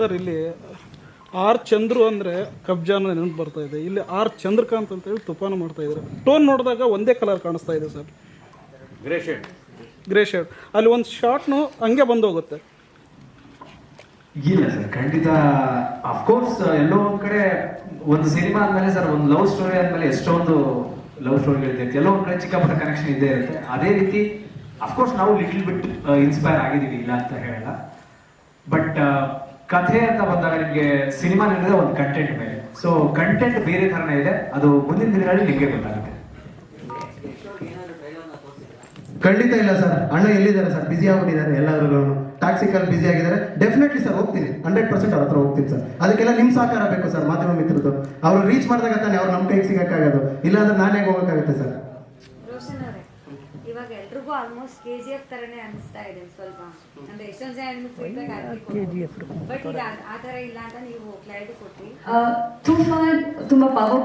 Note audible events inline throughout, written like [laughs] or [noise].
Sir ಇಲ್ಲಿ R Chandru ಅಂದರೆ ಕಬ್ಜಾನ ನೆನಪು ಬರ್ತಾ ಇದೆ. ಇಲ್ಲಿ ಆರ್ ಚಂದ್ರಕಾಂತ್ ಅಂತೇಳಿ ತುಪಾನು ಮಾಡ್ತಾ ಇದ್ದಾರೆ. ಟೋನ್ ನೋಡಿದಾಗ ಒಂದೇ ಕಲರ್ ಕಾಣಿಸ್ತಾ ಇದೆ sir. Grey shade grey shade ಅಲ್ಲಿ ಒಂದು ಶಾರ್ಟ್ನು ಹಂಗೆ ಬಂದು ಹೋಗುತ್ತೆ. ಇಲ್ಲ ಸರ್ ಖಂಡಿತ ಅಫ್ಕೋರ್ಸ್ ಎಲ್ಲೋ ಒಂದ್ ಕಡೆ ಒಂದು ಸಿನಿಮಾ ಅಂದ್ಮೇಲೆ ಸರ್ ಒಂದು ಲವ್ ಸ್ಟೋರಿ ಅಂದ್ಮೇಲೆ ಎಷ್ಟೊಂದು ಲವ್ ಸ್ಟೋರಿ ಇರ್ತೈತೆ ಎಲ್ಲೋ ಒಂದ್ ಕಡೆ ಚಿಕ್ಕ ಪುಟ್ಟ ಕನೆಕ್ಷನ್ ಇದ್ದೇ ಇರುತ್ತೆ. ಅದೇ ರೀತಿ ಅಫ್ಕೋರ್ಸ್ ನಾವು ಲಿಟಲ್ ಬಿಟ್ ಇನ್ಸ್ಪೈರ್ ಆಗಿದ್ದೀವಿ ಇಲ್ಲ ಅಂತ ಹೇಳಲ್ಲ. ಬಟ್ ಕಥೆ ಅಂತ ಬಂದಾಗ ನಿಮಗೆ ಸಿನಿಮಾ ನಡೆದ ಒಂದು ಕಂಟೆಂಟ್ ಮೇಲೆ. ಸೊ ಕಂಟೆಂಟ್ ಬೇರೆ ಥರನೇ ಇದೆ. ಅದು ಮುಂದಿನ ದಿನಗಳಲ್ಲಿ ನಿಮಗೆ ಗೊತ್ತಾಗುತ್ತೆ. ಖಂಡಿತ ಇಲ್ಲ ಸರ್. ಅಣ್ಣ ಎಲ್ಲಿದ್ದಾರೆ ಸರ್? ಬಿಸಿ ಆಗ್ಬಿಟ್ಟಿದ್ದಾರೆ ಎಲ್ಲರೂ ಟ್ಯಾಕ್ಸಿಕಲ್ ಬಿಸಿ ಆಗಿದ್ದಾರೆ. ಡೆಫಿನೆಟ್ಲಿ ಸರ್, ಹೋಗ್ತೀನಿ. ಹಂಡ್ರೆಡ್ ಪರ್ಸೆಂಟ್ ಅವ್ರ ಹತ್ರ ಹೋಗ್ತೀನಿ ಸರ್. ಅದಕ್ಕೆಲ್ಲ ನಿಮ್ ಸಹಕಾರ ಬೇಕು ಸರ್, ಮಾಧ್ಯಮ ಮಿತ್ರದ್ದು. ಅವ್ರು ರೀಚ್ ಮಾಡಿದಾಗ ತಾನೆ ಅವ್ರು ನಮ್ಮ ಕೈಗೆ ಸಿಗಕ್ಕಾಗೋದು. ಇಲ್ಲಾಂದ್ರೆ ನಾನೇ ಹೋಗಕ್ಕಾಗುತ್ತೆ ಸರ್? ಎಲ್ರಿಗೂ ಆಲ್ಮೋಸ್ಟ್ ಕೆ ಜಿ ಎಫ್ ತರನೇ ಅನಿಸ್ತಾ ಇದೆ ಸ್ವಲ್ಪ. ಅಂದ್ರೆ ಎಷ್ಟೊಂದ್ ಜನ ನಿಮ್ಗೆ ಫೀಡ್ಬ್ಯಾಕ್ ಬಟ್ ಈಗ ಆ- ತರ ಇಲ್ಲ ಅಂತ ನೀವು ಕ್ಲಾರಿಟಿ ಕೊಟ್ಟಿ ತುಂಬಾ ತುಂಬಾ ಪವರ್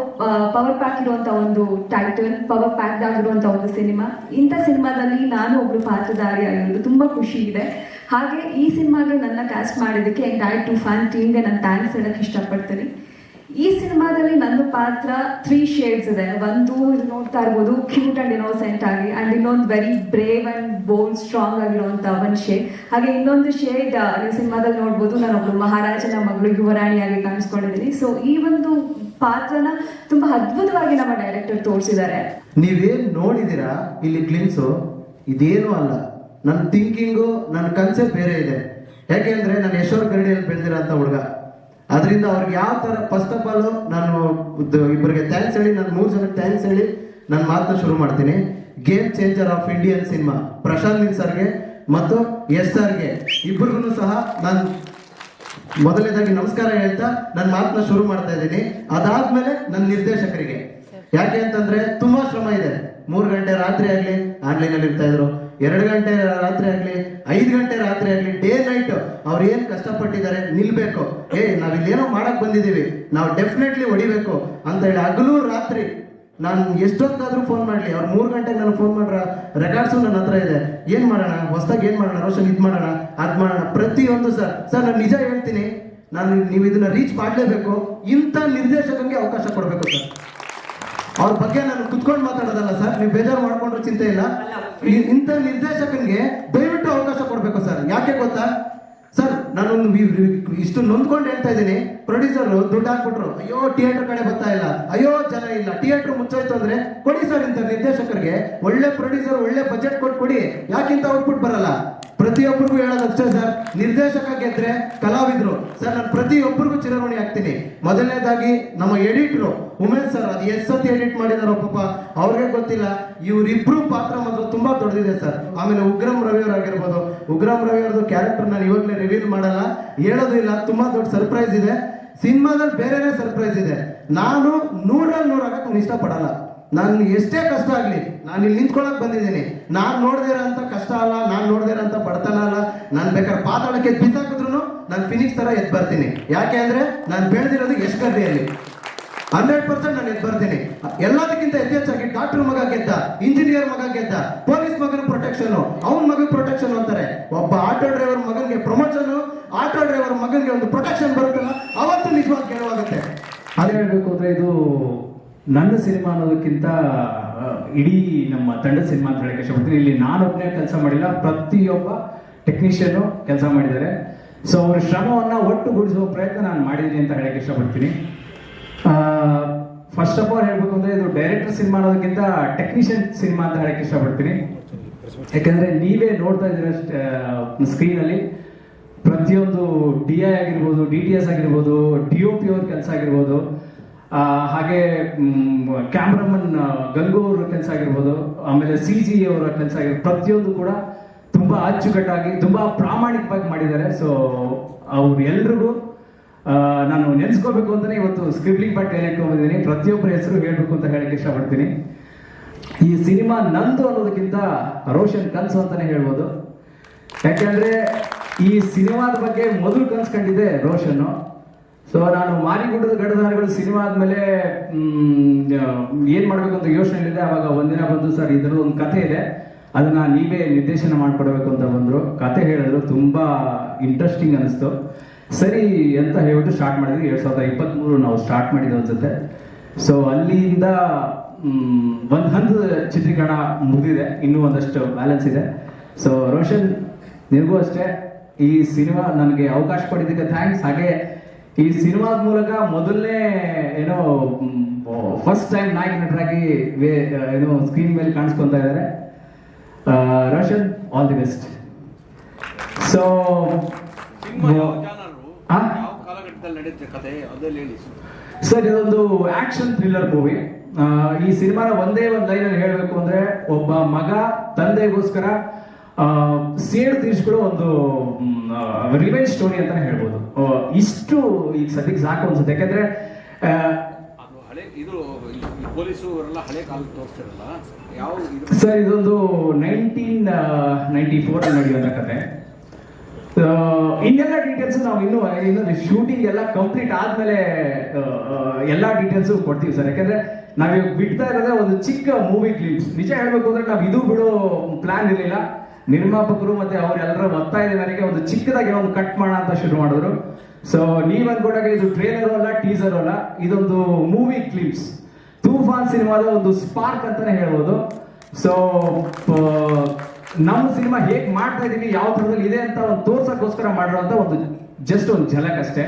ಪವರ್ ಪ್ಯಾಕ್ ಇರುವಂತ ಒಂದು ಟೈಟಲ್ ಪವರ್ ಪ್ಯಾಕ್ ಆಗಿರುವಂತ ಒಂದು ಸಿನಿಮಾ ಇಂಥ ಸಿನಿಮಾದಲ್ಲಿ ನಾನು ಒಬ್ರು ಪಾತ್ರಧಾರಿ ಆಗಿರೋದು ತುಂಬಾ ಖುಷಿ ಇದೆ. ಹಾಗೆ ಈ ಸಿನಿಮಾಗೆ ನನ್ನ ಕ್ಯಾಸ್ಟ್ ಮಾಡಿದ್ದಕ್ಕೆ ಎಂಟೈರ್ ಫ್ಯಾನ್ ಟೀಮ್ಗೆ ನಾನು ಥ್ಯಾಂಕ್ಸ್ ಹೇಳಕ್ ಇಷ್ಟಪಡ್ತೀನಿ. ಈ ಸಿನಿಮಾದಲ್ಲಿ ನನ್ನ ಪಾತ್ರ ತ್ರೀ ಶೇಡ್ಸ್ ಇದೆ. ಒಂದು ಇದು ನೋಡ್ತಾ ಇರ್ಬೋದು ಕ್ಯೂಟ್ ಅಂಡ್ ಇನೋಸೆಂಟ್ ಆಗಿ ಅಂಡ್ ಇನ್ನೊಂದು very brave and bone strong ಆಗಿರುವಂತ ಒಂದು ಶೇಡ್ ಹಾಗೆ ಇನ್ನೊಂದು ಶೇಡ್ ಈ ಸಿನಿಮಾದಲ್ಲಿ ನೋಡ್ಬೋದು ಒಬ್ಬ ಮಹಾರಾಜನ ಮಗಳು, ಯುವರಾಣಿಯಾಗಿ ಕಾಣಿಸ್ಕೊಂಡಿದ್ದೀನಿ. ಸೊ ಈ ಒಂದು ಪಾತ್ರನ ತುಂಬಾ ಅದ್ಭುತವಾಗಿ ನಮ್ಮ ಡೈರೆಕ್ಟರ್ ತೋರಿಸಿದ್ದಾರೆ. ನೀವೇನ್ ನೋಡಿದೀರಾ ಇಲ್ಲಿ ಕ್ಲಿನ್ಸು ಇದೇನು ಅಲ್ಲ. ನನ್ನ ಥಿಂಕಿಂಗು ನನ್ನ ಕನ್ಸೆಪ್ಟ್ ಬೇರೆ ಇದೆ. ಯಾಕೆಂದ್ರೆ ನಾನು ಯಶೋರ್ ಗರಡಿಯಲ್ಲಿ ಬೆಳೆದಿರೋ ಹುಡುಗ. ಅದರಿಂದ ಅವ್ರಿಗೆ ಯಾವ ತರ ಫಸ್ಟ್ ಆಫ್ ಆಲ್ ನಾನು ಇಬ್ಬರಿಗೆ ಥ್ಯಾಂಕ್ಸ್ ಹೇಳಿ, ನಾನು ಮೂರು ಜನಕ್ಕೆ ಥ್ಯಾಂಕ್ಸ್ ಹೇಳಿ ನನ್ನ ಮಾತನ್ನ ಶುರು ಮಾಡ್ತೀನಿ. Game changer of Indian cinema Prashanth ನಿನ್ ಸರ್ಗೆ ಮತ್ತು ಎಸ್ ಸರ್ಗೆ. ಇಬ್ಬರಿಗೂ ಸಹ ನಾನು ಮೊದಲನೇದಾಗಿ ನಮಸ್ಕಾರ ಹೇಳ್ತಾ ನನ್ನ ಮಾತನ್ನ ಶುರು ಮಾಡ್ತಾ ಇದ್ದೀನಿ. ಅದಾದ್ಮೇಲೆ ನನ್ನ ನಿರ್ದೇಶಕರಿಗೆ. ಯಾಕೆ ಅಂತಂದ್ರೆ ತುಂಬಾ ಶ್ರಮ ಇದೆ. ಮೂರು ಗಂಟೆ ರಾತ್ರಿ ಆಗಲಿ ಆನ್ಲೈನಲ್ಲಿ ಇರ್ತಾ ಇದ್ರು. ಎರಡು ಗಂಟೆ ರಾತ್ರಿ ಆಗಲಿ, ಐದು ಗಂಟೆ ರಾತ್ರಿ ಆಗಲಿ, ಡೇ ನೈಟ್ ಅವ್ರು ಏನು ಕಷ್ಟಪಟ್ಟಿದ್ದಾರೆ ನಿಲ್ಬೇಕು. ಏ ನಾವ್ ಇಲ್ಲೇನೋ ಮಾಡಕ್ ಬಂದಿದ್ದೀವಿ, ನಾವು ಡೆಫಿನೆಟ್ಲಿ ಹೊಡಿಬೇಕು ಅಂತ ಹೇಳಿ ಹಗಲು ರಾತ್ರಿ ನಾನು ಎಷ್ಟೊತ್ತಾದ್ರೂ ಫೋನ್ ಮಾಡ್ಲಿ, ಅವ್ರು ಮೂರು ಗಂಟೆಗೆ ನಾನು ಫೋನ್ ಮಾಡ್ರ ರೆಕಾರ್ಡ್ಸು ನನ್ನ ಹತ್ರ ಇದೆ. ಏನು ಮಾಡೋಣ? ಹೊಸ್ದಾಗಿ ಏನು ಮಾಡೋಣ? ರೋಷನ್ ಇದು ಮಾಡೋಣ? ಅದು ಮಾಡೋಣ? ಪ್ರತಿಯೊಂದು ಸರ್ ಸರ್, ನಾನು ನಿಜ ಹೇಳ್ತೀನಿ, ನಾನು ನೀವು ಇದನ್ನ ರೀಚ್ ಮಾಡಲೇಬೇಕು ಇಂಥ ನಿರ್ದೇಶಕಂಗೆ ಅವಕಾಶ ಕೊಡಬೇಕು ಸರ್. ಅವ್ರ ಬಗ್ಗೆ ನಾನು ಕುತ್ಕೊಂಡು ಮಾತಾಡೋದಲ್ಲ ಸರ್, ನೀವು ಬೇಜಾರು ಮಾಡ್ಕೊಂಡ್ರೆ ಚಿಂತೆ ಇಲ್ಲ. ಇಂಥ ನಿರ್ದೇಶಕನಿಗೆ ದಯವಿಟ್ಟು ಅವಕಾಶ ಕೊಡ್ಬೇಕು ಸರ್. ಯಾಕೆ ಗೊತ್ತಾ? ಸರ್, ನಾನೊಂದು ಇಷ್ಟು ನೊಂದ್ಕೊಂಡು ಹೇಳ್ತಾ ಇದ್ದೀನಿ. ಪ್ರೊಡ್ಯೂಸರ್ ದುಡ್ಡು ಹಾಕ್ಬಿಟ್ರು. ಅಯ್ಯೋ ಥಿಯೇಟರ್ ಕಡೆ ಬರ್ತಾ ಇಲ್ಲ. ಅಯ್ಯೋ, ಜನ ಇಲ್ಲ. ಥಿಯೇಟರ್ ಮುಚ್ಚೋಯ್ತು ಅಂದ್ರೆ ಕೊಡಿ ಸರ್ ಇಂಥ ನಿರ್ದೇಶಕರಿಗೆ. ಒಳ್ಳೆ ಪ್ರೊಡ್ಯೂಸರ್ ಒಳ್ಳೆ ಬಜೆಟ್ ಕೊಟ್ಟು ಕೊಡಿ. ಯಾಕಿಂತ ಔಟ್ಪುಟ್ ಬರಲ್ಲ? ಪ್ರತಿಯೊಬ್ಬರಿಗೂ ಹೇಳೋದಷ್ಟೇ ಸರ್. ನಿರ್ದೇಶಕ ಗೆದ್ರೆ ಕಲಾವಿದ್ರು. ಸರ್, ನಾನು ಪ್ರತಿಯೊಬ್ಬರಿಗೂ ಚಿರಋಣಿ ಆಗ್ತೀನಿ ಮೊದಲನೇದಾಗಿ ನಮ್ಮ ಎಡಿಟ್ರು, ಉಮೇಶ್ ಸರ್, ಅದು ಎಷ್ಟು ಸತಿ ಎಡಿಟ್ ಮಾಡಿದಾರೋ ಪಾಪ, ಅವ್ರಿಗೆ ಗೊತ್ತಿಲ್ಲ. ಇವರಿಬ್ರು ಪಾತ್ರ ಮಾತ್ರ ತುಂಬಾ ದೊಡ್ಡದಿದೆ ಸರ್. ಆಮೇಲೆ ಉಗ್ರಂ ರವಿಯವ್ರು ಆಗಿರ್ಬೋದು. ಉಗ್ರಂ ರವಿಯವ್ರದ್ದು ಕ್ಯಾರೆಕ್ಟರ್ ನಾನು ಇವಾಗಲೇ ರಿವೀಲ್ ಮಾಡಲ್ಲ. ಹೇಳೋದು ಇಲ್ಲ, ತುಂಬಾ ದೊಡ್ಡ ಸರ್ಪ್ರೈಸ್ ಇದೆ. ಸಿನಿಮಾದಲ್ಲಿ ಬೇರೆನೇ ಸರ್ಪ್ರೈಸ್ ಇದೆ. ನಾನು ನೂರಲ್ಲಿ ನಾನು ಇಷ್ಟಪಡಲ್ಲ. ನಾನು ಎಷ್ಟೇ ಕಷ್ಟ ಆಗಲಿ, ನಾನು ಇಲ್ಲಿ ನಿಂತ್ಕೊಳಕ್ ಬಂದಿದ್ದೀನಿ. ನಾನು ನೋಡ್ದಿರ ಅಂತ ಕಷ್ಟ ಅಲ್ಲ, ನಾನು ನೋಡ್ದಿರ ಅಂತ ಬಡತನ ಅಲ್ಲ, ನಾನು ಬೇಕಾದ್ರೆ ಪಾತಾಳಕ್ಕೆ ಬಿಸಾಕಿದ್ರು ನಾನು ಫಿನಿಕ್ಸ್ ಥರ ಎದ್ದು ಬರ್ತೀನಿ. ಯಾಕೆ ಅಂದರೆ ನಾನು ಬೆಳೆದಿರೋದು ಎಷ್ಕರ್ರಿಯಲ್ಲಿ ಹಂಡ್ರೆಡ್ ಪರ್ಸೆಂಟ್ ನಾನು ಎದ್ದು ಬರ್ತೀನಿ. ಎಲ್ಲದಕ್ಕಿಂತ ಹೆಚ್ಚಾಗಿ ಡಾಕ್ಟರ್ ಮಗ ಗೆದ್ದ ಇಂಜಿನಿಯರ್ ಮಗ ಗೆದ್ದ ಪೊಲೀಸ್ ಮಗನ ಪ್ರೊಟೆಕ್ಷನ್ ಅವನ ಮಗನ ಪ್ರೊಟೆಕ್ಷನ್ ಅಂತಾರೆ. ಒಬ್ಬ ಆಟೋ ಡ್ರೈವರ್ ಮಗನಿಗೆ ಪ್ರಮೋಷನ್ ಆಟೋ ಡ್ರೈವರ್ ಮಗನಿಗೆ ಒಂದು ಪ್ರೊಟೆಕ್ಷನ್ ಬರುತ್ತಲ್ಲ, ಅವತ್ತು ನಿಜವಾಗಿ ಗೆಲುವಾಗುತ್ತೆ ಅದೇ ಹೇಳಬೇಕು ಅಂದ್ರೆ ಇದು ನನ್ನ ಸಿನಿಮಾ ಅನ್ನೋದಕ್ಕಿಂತ ಇಡೀ ನಮ್ಮ ತಂಡ ಸಿನಿಮಾ ಅಂತ ಹೇಳಕ್ಕೆ ಇಷ್ಟಪಡ್ತೀನಿ. ಇಲ್ಲಿ ನಾನೊಬ್ಬನೇ ಕೆಲಸ ಮಾಡಿಲ್ಲ, ಪ್ರತಿಯೊಬ್ಬ ಟೆಕ್ನಿಷಿಯನ್ ಕೆಲಸ ಮಾಡಿದ್ದಾರೆ. ಸೊ ಅವ್ರ ಶ್ರಮವನ್ನ ಒಟ್ಟುಗೂಡಿಸುವ ಪ್ರಯತ್ನ ನಾನು ಮಾಡಿದ್ದೀನಿ ಅಂತ ಹೇಳಕ್ಕೆ ಇಷ್ಟಪಡ್ತೀನಿ. ಫಸ್ಟ್ ಆಫ್ ಆಲ್ ಹೇಳ್ಬೇಕು ಅಂದ್ರೆ, ಇದು ಡೈರೆಕ್ಟರ್ ಸಿನಿಮಾ ಅನ್ನೋದಕ್ಕಿಂತ ಟೆಕ್ನಿಷಿಯನ್ ಸಿನಿಮಾ ಅಂತ ಹೇಳಕ್ಕೆ ಇಷ್ಟಪಡ್ತೀನಿ. ಯಾಕಂದ್ರೆ ನೀವೇ ನೋಡ್ತಾ ಇದ್ದೀರ ಸ್ಕ್ರೀನ್ ಅಲ್ಲಿ. ಪ್ರತಿಯೊಂದು ಡಿ ಐ ಆಗಿರ್ಬೋದು ಡಿ ಟಿ ಎಸ್ ಆಗಿರ್ಬೋದು ಡಿ ಒ ಪಿ ಅವ್ರ ಕೆಲಸ ಆಗಿರ್ಬೋದು. ಹಾಗೆ ಕ್ಯಾಮ್ರಾಮನ್ ಗಂಗು ಅವರ ಕೆಲಸ ಆಗಿರ್ಬೋದು, ಆಮೇಲೆ ಸಿ ಜಿ ಅವರ ಕೆಲಸ ಆಗಿರ್ಬೋದು, ಪ್ರತಿಯೊಂದು ಕೂಡ ತುಂಬಾ ಅಚ್ಚುಕಟ್ಟಾಗಿ, ತುಂಬಾ ಪ್ರಾಮಾಣಿಕವಾಗಿ ಮಾಡಿದ್ದಾರೆ. ಸೊ ಅವ್ರು ಎಲ್ರಿಗೂ ನಾನು ನೆನೆಸ್ಕೋಬೇಕು ಅಂತಾನೆ ಇವತ್ತು ಸ್ಕ್ರಿಬ್ಲಿಂಗ್ ಪಾರ್ಟ್ ಹೇಳಿಟ್ಕೊಂಡಿದ್ದೀನಿ ಪ್ರತಿಯೊಬ್ಬರ ಹೆಸರು ಹೇಳ್ಬೇಕು ಅಂತ ಹೇಳಕ್ಕೆ ಇಷ್ಟಪಡ್ತೀನಿ. ಈ ಸಿನಿಮಾ ನಂದು ಅನ್ನೋದಕ್ಕಿಂತ ರೋಷನ್ ಕನ್ಸು ಅಂತಾನೆ ಹೇಳ್ಬೋದು. ಯಾಕೆಂದ್ರೆ ಈ ಸಿನಿಮಾದ ಬಗ್ಗೆ ಮೊದಲು ಕನ್ಸ್ ಕಂಡಿದೆ ರೋಷನ್ ಸೊ ನಾನು ಮಾರಿಗುಡ್ಡದ ಗಡದಾರಿಗಳು ಸಿನಿಮಾ ಆದ್ಮೇಲೆ ಏನು ಮಾಡ್ಬೇಕು ಅಂತ ಯೋಚನೆ ಇದೆ ಅವಾಗ ಒಂದಿನ ಬಂದು ಸರ್ ಇದ್ರ ಒಂದು ಕಥೆ ಇದೆ. ಅದನ್ನ ನೀವೇ ನಿರ್ದೇಶನ ಮಾಡ್ಕೊಡ್ಬೇಕು ಅಂತ ಬಂದ್ರು. ಕತೆ ಹೇಳಿದ್ರು. ತುಂಬಾ ಇಂಟ್ರೆಸ್ಟಿಂಗ್ ಅನಿಸ್ತು. ಸರಿ ಅಂತ ಹೇಳ್ಬಿಟ್ಟು ಸ್ಟಾರ್ಟ್ ಮಾಡಿದ್ವಿ. ಎರಡ್ ಸಾವಿರದ ಇಪ್ಪತ್ತ್ಮೂರು ನಾವು ಸ್ಟಾರ್ಟ್ ಮಾಡಿದ್ವಿ ಅನ್ಸುತ್ತೆ. ಸೊ ಅಲ್ಲಿಂದ ಒಂದ್ ಹಂತದ ಚಿತ್ರೀಕರಣ ಮುಗಿದಿದೆ. ಇನ್ನೂ ಒಂದಷ್ಟು ಬ್ಯಾಲೆನ್ಸ್ ಇದೆ. ಸೊ ರೋಷನ್, ನಿಮಗೂ ಅಷ್ಟೇ. ಈ ಸಿನಿಮಾ ನನಗೆ ಅವಕಾಶ ಕೊಟ್ಟಿದ್ದಕ್ಕೆ ಥ್ಯಾಂಕ್ಸ್ ಹಾಗೆ ಈ ಸಿನಿಮಾದ ಮೂಲಕ ಮೊದಲನೇ ಏನೋ ಫಸ್ಟ್ ಟೈಮ್ ನಾಯಕ ನಟರಾಗಿ ಏನೋ ಸ್ಕ್ರೀನ್ ಮೇಲೆ ಕಾಣಿಸ್ಕೊಂತ ಇದ್ದಾರೆ. Roshan all the best so sir. ಇದೊಂದು ಆಕ್ಷನ್ ಥ್ರಿಲ್ಲರ್ ಮೂವಿ ಈ ಸಿನಿಮಾನ ಒಂದೇ ಒಂದು ಲೈನ್ ಅಲ್ಲಿ ಹೇಳಬೇಕು ಅಂದ್ರೆ ಒಬ್ಬ ಮಗ ತಂದೆಗೋಸ್ಕರ ಸೇಡು ತೀರಿಸ್ಕೊಳ್ಳೋ ಒಂದು ರಿವೆಂಜ್ ಸ್ಟೋರಿ ಅಂತಾನೆ ಹೇಳ್ಬೋದು. ಇಷ್ಟು ಈಗ ಸದ್ಯಕ್ಕೆ ಸಾಕು ಅನ್ಸುತ್ತೆ. ಯಾಕಂದ್ರೆ ಇದು ಪೊಲೀಸು ಅವರೆಲ್ಲ ಹಳೆ ಕಾಲಕ್ಕೆ ತೋರಿಸ್ತಾರಲ್ಲ ಯಾವ ಸರ್ ಇದೊಂದು ನೈನ್ಟೀನ್ ನೈಂಟಿ ಫೋರ್ ನಡೆಯುವಂತ ಕತೆ. ಇನ್ನೆಲ್ಲ ಡೀಟೇಲ್ಸ್ ನಾವು ಇನ್ನು ಇನ್ನು ಶೂಟಿಂಗ್ ಎಲ್ಲ ಕಂಪ್ಲೀಟ್ ಆದ್ಮೇಲೆ ಎಲ್ಲಾ ಡೀಟೇಲ್ಸ್ ಕೊಡ್ತೀವಿ ಸರ್. ಯಾಕಂದ್ರೆ ನಾವಿವಾಗ ಬಿಡ್ತಾ ಇರೋದೇ ಒಂದು ಚಿಕ್ಕ ಮೂವಿ ಕ್ಲಿಪ್ಸ್ ನಿಜ ಹೇಳ್ಬೇಕು ಅಂದ್ರೆ ನಾವು ಇದು ಬಿಡೋ ಪ್ಲಾನ್ ಇರಲಿಲ್ಲ. ನಿರ್ಮಾಪಕರು ಮತ್ತೆ ಅವರೆಲ್ಲರ ಒತ್ತಾಯದ ಮೇರೆಗೆ ಒಂದು ಚಿಕ್ಕದಾಗಿ ಒಂದು ಕಟ್ ಮಾಡೋಣ ಅಂತ ಶುರು ಮಾಡಿದ್ರು. ಸೊ ನೀವ್ ಅನ್ಕೊಂಡಾಗ ಇದು ಟ್ರೇಲರ್ ಅಲ್ಲ ಟೀಸರ್ ಅಲ್ಲ, ಇದೊಂದು ಮೂವಿ ಕ್ಲಿಪ್ಸ್ ತೂಫಾನ್ ಸಿನಿಮಾದ ಒಂದು ಸ್ಪಾರ್ಕ್ ಅಂತಾನೆ ಹೇಳ್ಬೋದು. ಸೊ ನಮ್ಮ ಸಿನಿಮಾ ಹೇಗ್ ಮಾಡ್ತಾ ಇದೀವಿ, ಯಾವ ತರದಲ್ಲಿ ಇದೆ ಅಂತ ಒಂದು ತೋರ್ಸಕ್ಕೋಸ್ಕರ ಮಾಡಿರುವಂತ ಒಂದು ಜಸ್ಟ್ ಒಂದು ಝಲಕ್ ಅಷ್ಟೇ.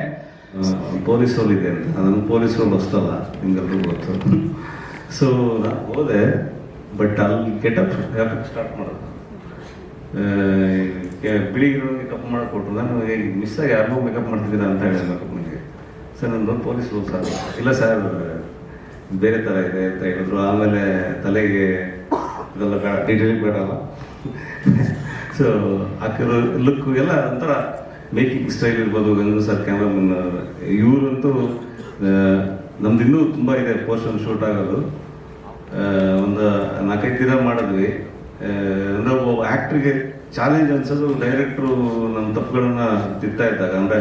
ಪೊಲೀಸ್ ಇದೆ ಅಂತ. ಅದನ್ನು ಪೊಲೀಸ್ ರೋಲ್ ಹೊಸ್ತಲ್ಲ ನಿಮ್ಗೆಲ್ಲರೂ ಗೊತ್ತು. [laughs] ಸೊ ನಾನು ಹೋದೆ ಬಟ್ ಅಲ್ಲಿ ಕೆಟ್ಟ ಸ್ಟಾರ್ಟ್ ಮಾಡೋದು. ಬಿಳಿ ಮೇಕಪ್ ಮಾಡಿಕೊಟ್ರು. ನಾನು ಮಿಸ್ ಆಗಿ ಯಾರಿಗೂ ಮೇಕಪ್ ಮಾಡ್ತಿದ್ದೀರ ಅಂತ ಹೇಳಿದೆ ಮೇಕಪ್ ನನಗೆ ಸರ್, ನಂದು ಪೊಲೀಸ್ ರೋಲ್ ಸರ್. ಇಲ್ಲ ಸರ್, ಬೇರೆ ಥರ ಇದೆ ಅಂತ ಹೇಳಿದ್ರು. ಆಮೇಲೆ ತಲೆಗೆ ಇದೆಲ್ಲ ಬೇಡ ಡೀಟೇಲಿಂಗ್ ಬೇಡಲ್ಲ ಸೊ ಹಾಕಿರೋ ಲುಕ್ ಎಲ್ಲ ಒಂಥರ ಮೇಕಿಂಗ್ ಸ್ಟೈಲ್ ಇರ್ಬೋದು. ಗಂಗು ಸರ್ ಕ್ಯಾಮ್ರಾಮನ್ ಇವರಂತೂ ನಮ್ದು ಇನ್ನೂ ತುಂಬ ಇದೆ ಪೋರ್ಷನ್ ಶೂಟ್ ಆಗೋದು. ಒಂದು ನಾಲ್ಕೈದು ದಿನ ಮಾಡಿದ್ವಿ. ಅಂದ್ರೆ ಒಬ್ಬ ಆ್ಯಕ್ಟ್ರಿಗೆ ಚಾಲೆಂಜ್ ಅನ್ಸೋದು ಡೈರೆಕ್ಟ್ರು ನಮ್ಮ ತಪ್ಪುಗಳನ್ನ ತಿಂತಾ ಇದ್ದಾಗ. ಅಂದ್ರೆ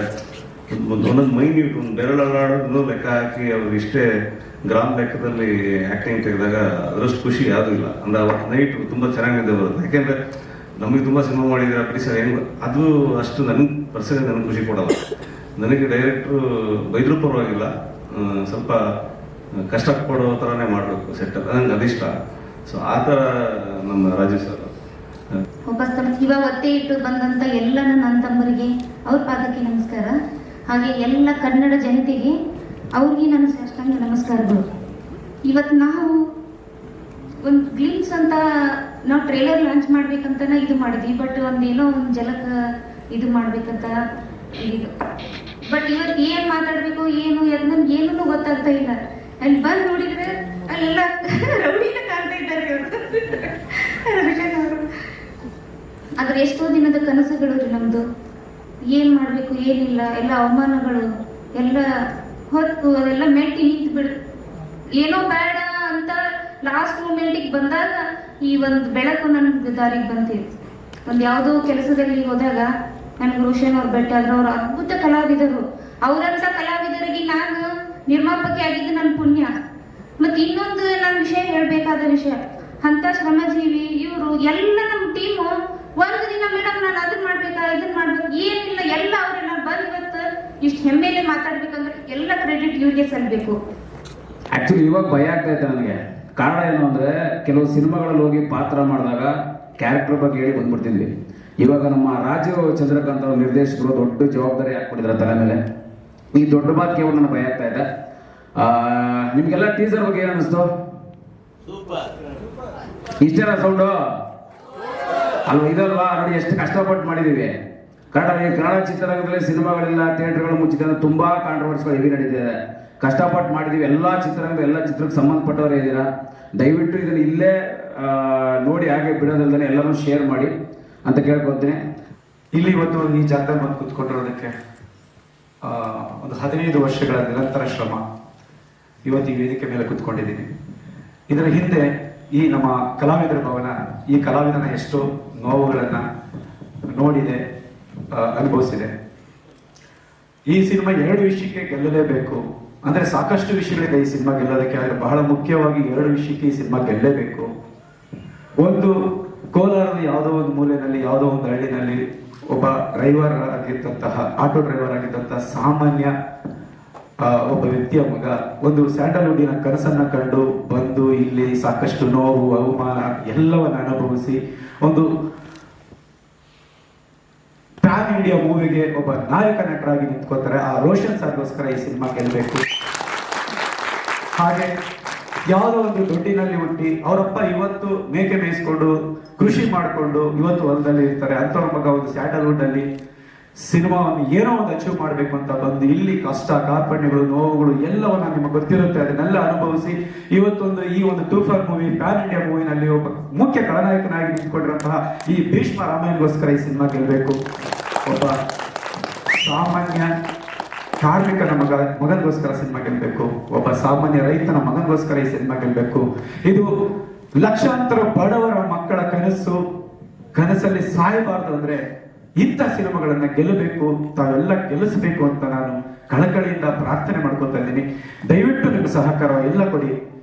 ಒಂದು ಒಂದೊಂದು ಇಟ್ಟು ಒಂದು ಬೆರಳಲ್ಲಾಡೋದನ್ನು ಲೆಕ್ಕ ಹಾಕಿ ಅವ್ರು ಇಷ್ಟೇ ಗ್ರಾಮ ಲೆಕ್ಕದಲ್ಲಿ ಆಕ್ಟಿಂಗ್ ತೆಗೆದಾಗ ಅದರಷ್ಟು ಖುಷಿ ಯಾವುದೂ ಇಲ್ಲ. ಅಂದ್ರೆ ಅವತ್ತು ನೈಟ್ ತುಂಬ ಚೆನ್ನಾಗಿದೆ ಬರುತ್ತೆ. ಯಾಕೆಂದ್ರೆ ನಮಗೆ ತುಂಬ ಸಿನಿಮಾ ಮಾಡಿದ್ರೆ, ಬಿಡಿ ಸರ್ ಅದು ಅಷ್ಟು ನನಗೆ ಪರ್ಸನ್ ನನಗೆ ಖುಷಿ ಕೊಡಲ್ಲ. ನನಗೆ ಡೈರೆಕ್ಟ್ರು ಬೈದ್ರೂ ಪರವಾಗಿಲ್ಲ. ಸ್ವಲ್ಪ ಕಷ್ಟಪಡೋ ಥರನೇ ಮಾಡಬೇಕು ಸೆಟ್ ನಂಗೆ ಅದಿಷ್ಟ. ಸೊ ಆ ಥರ ನಮ್ಮ ರಾಜೀವ್ ಸರ್. ತಮ್ಮ ಇವಾಗ ಒತ್ತೆ ಇಟ್ಟು ಬಂದಂತ ಎಲ್ಲ ನನ್ನ ತಮ್ಮರಿಗೆ ಅವ್ರ ಪಾದಕ್ಕೆ ನಮಸ್ಕಾರ. ಹಾಗೆ ಎಲ್ಲ ಕನ್ನಡ ಜನತೆಗೆ ಅವ್ರಿಗೆ ನಾನು ಸಾಷ್ಟಾಂಗ ನಮಸ್ಕಾರಗಳು. ಇವತ್ತು ನಾವು ಒಂದು ಗ್ಲಿಮ್ಸ್ ಅಂತ ನಾವು ಟ್ರೇಲರ್ ಲಾಂಚ್ ಮಾಡ್ಬೇಕಂತನ ಇದು ಮಾಡಿದ್ವಿ. ಬಟ್ ಒಂದೇನೋ ಒಂದು ಜಲಕ ಇದು ಮಾಡ್ಬೇಕಂತ ಇದು. ಬಟ್ ಇವತ್ತು ಏನ್ ಮಾತಾಡ್ಬೇಕು, ಏನು ಅದ್ ನನ್ಗೆ ಏನೂ ಗೊತ್ತಾಗ್ತಾ ಇಲ್ಲ. ಅಲ್ಲಿ ಬಂದು ನೋಡಿದ್ರೆ ಅಲ್ಲೆಲ್ಲ [laughs] ರೌಡಿನ [laughs] ಆದ್ರೆ ಎಷ್ಟೋ ದಿನದ ಕನಸುಗಳು ರೀ ನಮ್ದು. ಏನ್ ಮಾಡ್ಬೇಕು, ಏನಿಲ್ಲ, ಎಲ್ಲ ಅವಮಾನಗಳು, ಎಲ್ಲ ಹೊತ್ತು ಅದೆಲ್ಲ ಮೆಟ್ಟಿ ನಿಂತು ಬಿಡ್ ಏನೋ ಬೇಡ ಅಂತ ಲಾಸ್ಟ್ ಮೂಮೆಂಟಿಗೆ ಬಂದಾಗ ಈ ಒಂದು ಬೆಳಕು ನನ್ನ ದಾರಿಗೆ ಬಂತಿತ್ತು ಒಂದು ಯಾವುದೋ ಕೆಲಸದಲ್ಲಿ ಹೋದಾಗ ನನಗೆ ರೋಷನ್ ಅವ್ರು ಭೇಟಿ ಆದ್ರೆ ಅವ್ರು ಅದ್ಭುತ ಕಲಾವಿದರು. ಅವರಂತ ಕಲಾವಿದರಿಗೆ ನಾನು ನಿರ್ಮಾಪಕಿ ಆಗಿದ್ದು ನನ್ನ ಪುಣ್ಯ. ಮತ್ತೆ ಇನ್ನೊಂದು ನನ್ನ ವಿಷಯ ಹೇಳ್ಬೇಕಾದ ವಿಷಯ. ಅಂತ ಶ್ರಮಜೀವಿ, ಇವರು ಎಲ್ಲ ನಮ್ಮ ಟೀಮು ಒಂದು ದಿನ ಮೇಡಮ್ ನಾನು ಅದನ್ನ ಮಾಡ್ಬೇಕಾ ಇದನ್ನ ಮಾಡ್ಬೇಕು, ಏನಿಲ್ಲ, ಎಲ್ಲ ಅವರೆಲ್ಲ ಬಂದ್ ಇವತ್ತು ಇಷ್ಟು ಹೆಮ್ಮೆಲೆ ಮಾತಾಡ್ಬೇಕಂದ್ರೆ ಎಲ್ಲ ಕ್ರೆಡಿಟ್ ಇವ್ರಿಗೆ ಸಲ್ಬೇಕು. ಆಕ್ಚುಲಿ ಇವಾಗ ಭಯ ಆಗ್ತಾ ಇತ್ತು ನನಗೆ. ಕಾರಣ ಏನು ಅಂದ್ರೆ, ಕೆಲವು ಸಿನಿಮಾಗಳಲ್ಲಿ ಹೋಗಿ ಪಾತ್ರ ಮಾಡಿದಾಗ ಕ್ಯಾರೆಕ್ಟರ್ ಬಗ್ಗೆ ಹೇಳಿ ಬಂದ್ಬಿಡ್ತಿದ್ವಿ ಇವಾಗ ನಮ್ಮ ರಾಜೀವ್ ಚಂದ್ರಕಾಂತ್ ಅವ್ರ ನಿರ್ದೇಶಕರು ದೊಡ್ಡ ಜವಾಬ್ದಾರಿ ಹಾಕ್ಬಿಟ್ಟಿದ್ರೆ ತಲೆ ಮೇಲೆ. ಈ ದೊಡ್ಡ ಮಾತು ಕೇವಲ ನನಗೆ ಭಯ ಆಗ್ತಾ ಇದೆ. ನಿಮ್ಗೆಲ್ಲ ಟೀಸರ್ ಬಗ್ಗೆ ಏನು ಅನಿಸ್ತು? ಇಷ್ಟೇನ ಸೌಂಡು ಅಲ್ವಾ, ಇದಲ್ವಾ? ನೋಡಿ, ಎಷ್ಟು ಕಷ್ಟಪಟ್ಟು ಮಾಡಿದೀವಿ. ಕನ್ನಡ ಕನ್ನಡ ಚಿತ್ರರಂಗದಲ್ಲಿ ಸಿನಿಮಾಗಳೆಲ್ಲ, ಥಿಯೇಟರ್ಗಳು ಮುಚ್ಚಿದ ತುಂಬಾ ಕಾಂಟ್ರವರ್ಸಿಗಳು ಹೆವಿ ನಡೀತಿದೆ ಕಷ್ಟಪಟ್ಟು ಮಾಡಿದೀವಿ. ಎಲ್ಲಾ ಚಿತ್ರರಂಗ, ಎಲ್ಲ ಚಿತ್ರಕ್ಕೆ ಸಂಬಂಧಪಟ್ಟವರೇ ಇದ್ದೀರಾ ದಯವಿಟ್ಟು ಇದನ್ನ ಇಲ್ಲೇ ನೋಡಿ, ಹಾಗೆ ಬಿಡೋದಲ್ದೇ ಎಲ್ಲರೂ ಶೇರ್ ಮಾಡಿ ಅಂತ ಕೇಳ್ಕೊತೀನಿ ಇಲ್ಲಿ ಇವತ್ತು ಈ ಜಾಗದಲ್ಲಿ ಬಂದು ಕೂತ್ಕೊಂಡಿರೋದಕ್ಕೆ ಒಂದು ಹದಿನೈದು ವರ್ಷಗಳ ನಿರಂತರ ಶ್ರಮ. ಇವತ್ತು ಈ ವೇದಿಕೆ ಮೇಲೆ ಕೂತ್ಕೊಂಡಿದ್ದೀನಿ. ಇದರ ಹಿಂದೆ ಈ ನಮ್ಮ ಕಲಾವಿದರ ಭವನ, ಈ ಕಲಾವಿದನ ಎಷ್ಟೋ ನೋವುಗಳನ್ನು ನೋಡಿದೆ ಅನುಭವಿಸಿದೆ. ಈ ಸಿನಿಮಾ ಎರಡು ವಿಷಯಕ್ಕೆ ಗೆಲ್ಲಲೇಬೇಕು. ಅಂದ್ರೆ ಸಾಕಷ್ಟು ವಿಷಯಗಳಿದೆ ಈ ಸಿನಿಮಾ ಗೆಲ್ಲೋದಕ್ಕೆ, ಆದರೆ ಬಹಳ ಮುಖ್ಯವಾಗಿ ಎರಡು ವಿಷಯಕ್ಕೆ ಈ ಸಿನಿಮಾ ಗೆಲ್ಲಲೇಬೇಕು. ಒಂದು, ಕೋಲಾರದ ಯಾವುದೋ ಒಂದು ಮೂಲೆಯಲ್ಲಿ, ಯಾವುದೋ ಒಂದು ಹಳ್ಳಿನಲ್ಲಿ ಒಬ್ಬ ಡ್ರೈವರ್ ಆಗಿದ್ದಂತಹ, ಆಟೋ ಡ್ರೈವರ್ ಆಗಿದ್ದಂತಹ ಸಾಮಾನ್ಯ ಒಬ್ಬ ವ್ಯಕ್ತಿಯ ಮಗ. ಒಂದು ಸ್ಯಾಂಡಲ್ವುಡ್ಡಿನ ಕನಸನ್ನ ಕಂಡು ಬಂದು ಇಲ್ಲಿ ಸಾಕಷ್ಟು ನೋವು, ಅವಮಾನ ಎಲ್ಲವನ್ನ ಅನುಭವಿಸಿ ಒಂದು ಪ್ಯಾನ್ ಇಂಡಿಯಾ ಮೂವಿಗೆ ಒಬ್ಬ ನಾಯಕ ನಟರಾಗಿ ನಿಂತ್ಕೋತಾರೆ ಆ ರೋಷನ್ ಸರ್ಗೋಸ್ಕರ ಈ ಸಿನಿಮಾ ಗೆಲ್ಲಬೇಕು ಹಾಗೆ ಯಾವುದೋ ಒಂದು ದುಡ್ಡಿನಲ್ಲಿ ಹುಟ್ಟಿ ಅವರಪ್ಪ ಇವತ್ತು ಮೇಕೆ ಮೇಯಿಸ್ಕೊಂಡು, ಕೃಷಿ ಮಾಡಿಕೊಂಡು ಇವತ್ತು ಹೊಲದಲ್ಲಿ ಇರ್ತಾರೆ. ಅಂತವ್ರ ಮಗ ಒಂದು ಸ್ಯಾಂಡಲ್ವುಡ್ ಅಲ್ಲಿ ಸಿನಿಮಾವನ್ನು ಏನೋ ಒಂದು ಅಚೀವ್ ಮಾಡಬೇಕು ಅಂತ ಬಂದು ಇಲ್ಲಿ ಕಷ್ಟ, ಕಾರ್ಪಣ್ಯಗಳು, ನೋವುಗಳು ಎಲ್ಲವನ್ನ ನಿಮಗೆ ಗೊತ್ತಿರುತ್ತೆ. ಅದನ್ನೆಲ್ಲ ಅನುಭವಿಸಿ ಇವತ್ತೊಂದು ಈ ಒಂದು ಟೂಫರ್ ಮೂವಿ ಪ್ಯಾನ್ ಇಂಡಿಯಾ ಮೂವಿನಲ್ಲಿ ಒಬ್ಬ ಮುಖ್ಯ ಖಳನಾಯಕನಾಗಿ ನಿಂತ್ಕೊಂಡಿರುವಂತಹ ಈ ಭೀಷ್ಮ ರಾಮಾಯಣಗೋಸ್ಕರ ಈ ಸಿನಿಮಾ ಗೆಲ್ಲಬೇಕು. ಒಬ್ಬ ಸಾಮಾನ್ಯ ಕಾರ್ಮಿಕನ ಮಗ, ಮಗನಿಗೋಸ್ಕರ ಸಿನಿಮಾ ಗೆಲ್ಬೇಕು ಒಬ್ಬ ಸಾಮಾನ್ಯ ರೈತನ ಮಗನಿಗೋಸ್ಕರ ಈ ಸಿನಿಮಾ ಗೆಲ್ಬೇಕು ಇದು ಲಕ್ಷಾಂತರ ಬಡವರ ಮಕ್ಕಳ ಕನಸು, ಕನಸಲ್ಲಿ ಸಾಯಬಾರದು ಅಂದ್ರೆ ಇಂಥ ಸಿನಿಮಾಗಳನ್ನ ಗೆಲ್ಲಬೇಕು ತಾವೆಲ್ಲ ಗೆಲ್ಲಿಸಬೇಕು ಅಂತ ನಾನು ಕಳಕಳಿಯಿಂದ ಪ್ರಾರ್ಥನೆ ಮಾಡ್ಕೊತಾ ಇದ್ದೀನಿ. ದಯವಿಟ್ಟು ನಿಮ್ಮ ಸಹಕಾರ ಎಲ್ಲ ಕೊಡಿ.